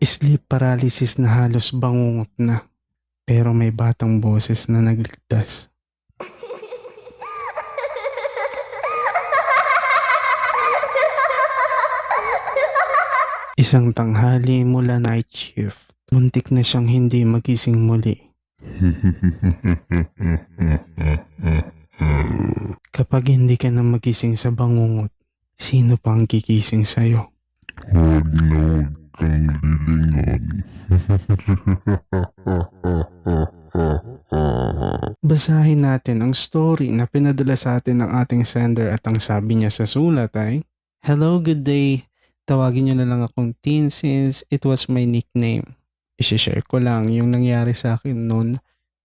Sleep paralysis na halos bangungot na. Pero may batang boses na nagligtas. Isang tanghali mula night shift. Muntik na siyang hindi magising muli. Kapag hindi ka na magising sa bangungot, sino pa ang gigising sa'yo? Huwag na huwag kang lilingon. Basahin natin ang story na pinadala sa atin ng ating sender at ang sabi niya sa sulat ay, Hello, good day. Tawagin niyo na lang akong Teen since it was my nickname. Isishare ko lang yung nangyari sa akin noon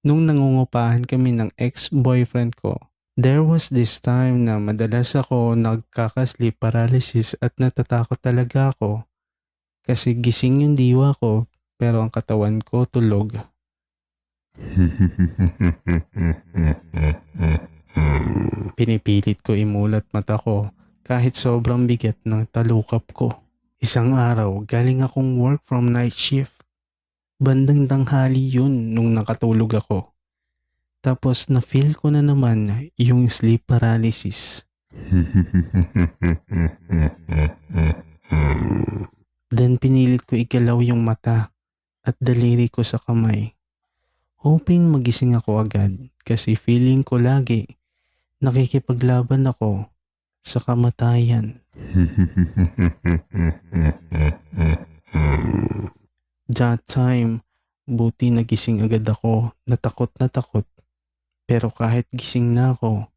nung nangungupahan kami ng ex-boyfriend ko. There was this time na madalas ako nagkaka-sleep paralysis at natatakot talaga ako kasi gising yung diwa ko pero ang katawan ko tulog. Pinipilit ko imulat mata ko kahit sobrang bigat ng talukap ko. Isang araw, galing akong work from night shift. Bandang tanghali yun nung nakatulog ako. Tapos na-feel ko na naman yung sleep paralysis. Then pinilit ko igalaw yung mata at daliri ko sa kamay. Hoping magising ako agad kasi feeling ko lagi nakikipaglaban ako sa kamatayan. That time, buti nagising agad ako, natakot na takot. Pero kahit gising na ako,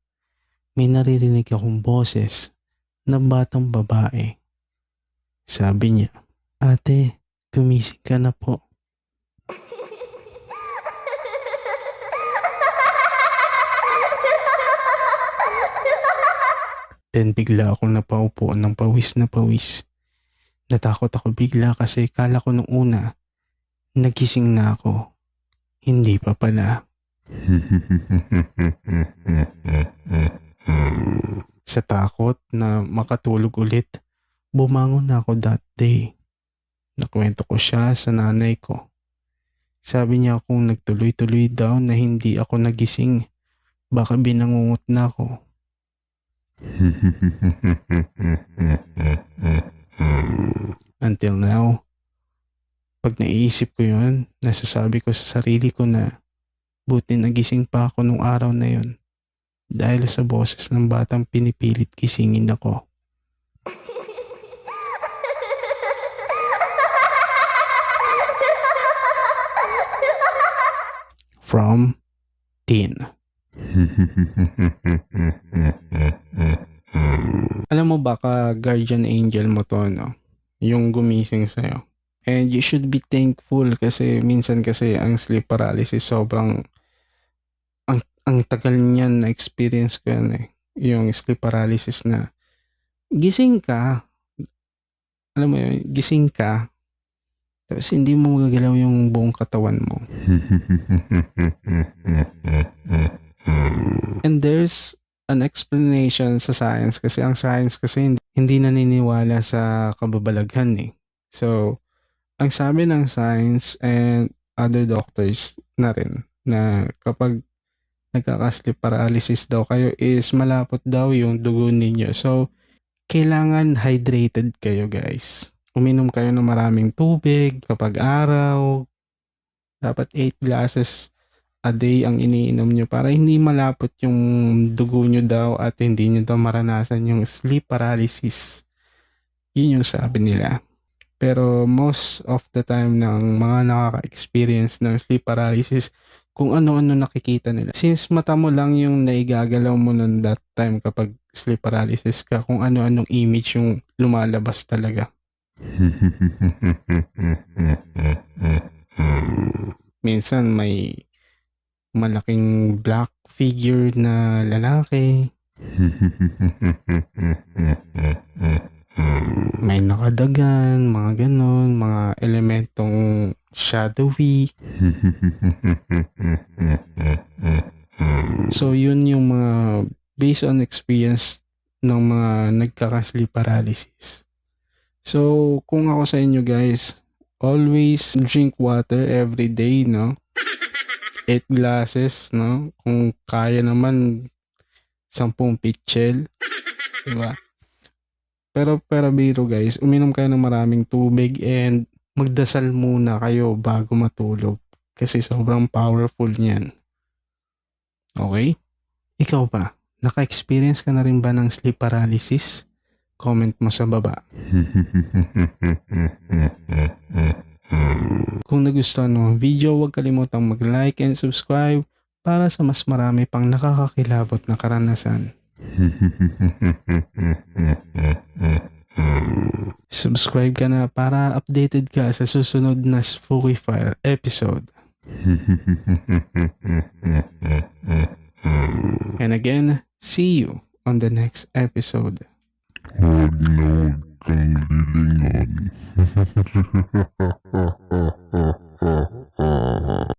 may naririnig akong boses na batang babae. Sabi niya, Ate, gumising ka na po. Then bigla akong napaupo ng pawis na pawis. Natakot ako bigla kasi kala ko nung una, nagising na ako. Hindi pa pala. Sa takot na makatulog ulit, bumangon na ako that day. Nakwento ko siya sa nanay ko. Sabi niya kung nagtuloy-tuloy daw na hindi ako nagising, baka binangungot na ako. Until now, pag naiisip ko yun, nasasabi ko sa sarili ko na buti nagising pa ako nung araw na yun dahil sa boses ng batang pinipilit gisingin ako. From Teen. Alam mo baka guardian angel mo to, no? Yung gumising sa'yo. And you should be thankful kasi minsan kasi ang sleep paralysis sobrang ang, ang tagal niyan na experience ko yan eh. Yung sleep paralysis na gising ka, alam mo yun, gising ka, tapos hindi mo magagalaw yung buong katawan mo. And there's an explanation sa science kasi ang science kasi hindi, hindi naniniwala sa kababalaghan eh. So, ang sabi ng science and other doctors na rin na kapag nagkaka-sleep paralysis daw kayo is malapot daw yung dugo ninyo. So, kailangan hydrated kayo guys. Uminom kayo ng maraming tubig kapag araw. Dapat 8 glasses a day ang iniinom nyo para hindi malapot yung dugo nyo daw at hindi nyo daw maranasan yung sleep paralysis. Yun yung sabi nila. Pero most of the time ng mga nakaka-experience ng sleep paralysis, kung ano-ano nakikita nila. Since mata mo lang yung naigagalaw mo nun that time kapag sleep paralysis ka, kung ano-anong image yung lumalabas talaga. Minsan may malaking black figure na lalaki. May nakadagan, mga ganon, mga elementong shadowy. So yun yung mga based on experience ng mga nagkaka-sleep paralysis. So kung ako sa inyo guys, always drink water every day, no? 8 glasses, no? Kung kaya naman, 10 pitchel. Diba? Pero, pero biro guys, uminom kayo ng maraming tubig and magdasal muna kayo bago matulog. Kasi sobrang powerful niyan. Okay? Ikaw ba? Naka-experience ka na rin ba ng sleep paralysis? Comment mo sa baba. Kung nagustuhan mo ang video, huwag kalimutang mag-like and subscribe para sa mas marami pang nakakakilabot na karanasan. Subscribe ka na para updated ka sa susunod na Spooky File episode. And again, see you on the next episode. 我能跟你领导你哈哈哈哈哈哈哈哈哈哈